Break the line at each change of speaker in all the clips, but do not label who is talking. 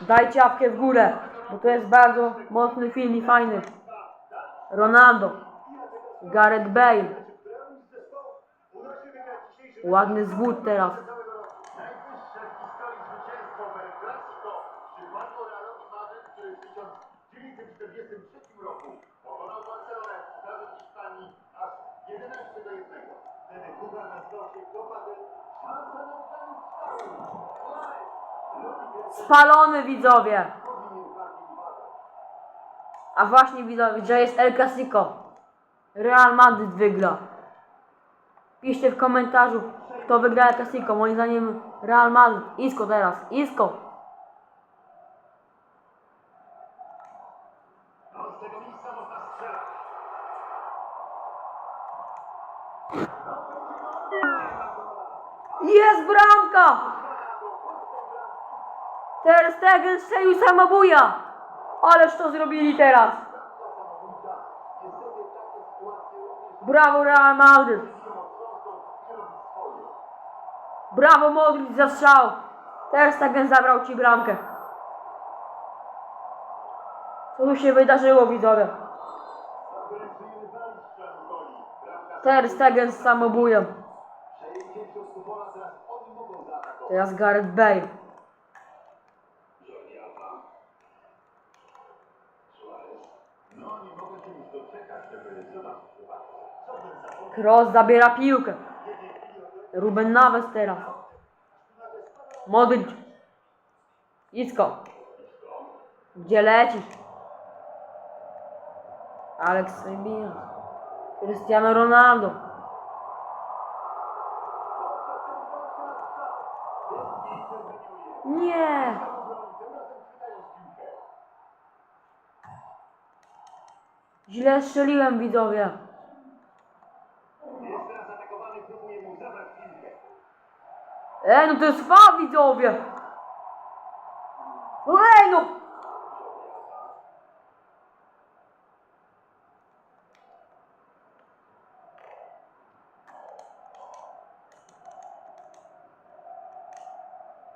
Dajcie łapkę w górę, bo to jest bardzo mocny film i fajny. Ronaldo. Gareth Bale. Ładny zwód teraz.
Najwyższe w historii zwycięstwo w El Clasico przypadło Realowi Madryt, który w 1943 roku pokonał Barcelonę w Pucharze Hiszpanii aż 11 do 1. Wtedy Copa del Szansa na
Spalony widzowie. A właśnie widzowie, że jest El Clasico. Real Madrid wygra. Piszcie w komentarzu, kto wygra El Clasico. Moim zdaniem Real Madrid. Isco teraz. Isco. Jest bramka! Ter Stegen strzelił samobuja! Ależ to zrobili teraz! Brawo Real Madrid! Brawo Modric za strzał! Ter Stegen zabrał ci bramkę. Co tu się wydarzyło widzowie? Ter Stegen z samobujem.
Teraz
Gareth Bale. Kroos zabiera piłkę. Ruben Naves teraz. Modric. Isco. Gdzie lecisz? Alex Sybina. Cristiano Ronaldo. Nie. Źle strzeliłem widzowie. Ej, no to jest fa widzowie! No Ej, no!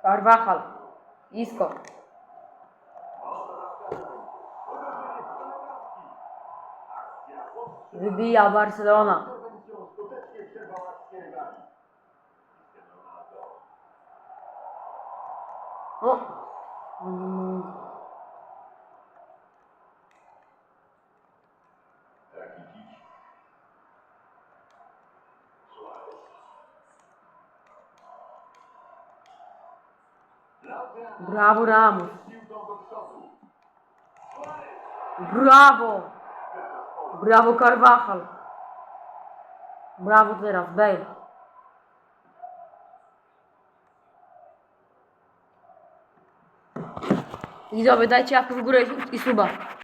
Carvajal. Isco. Via Barcelona.
Oh. Hum.
Bravo Ramos. Bravo. Brawo Carvajal. Brawo teraz Bale. Widzowie, dajcie łapkę w górę i suba.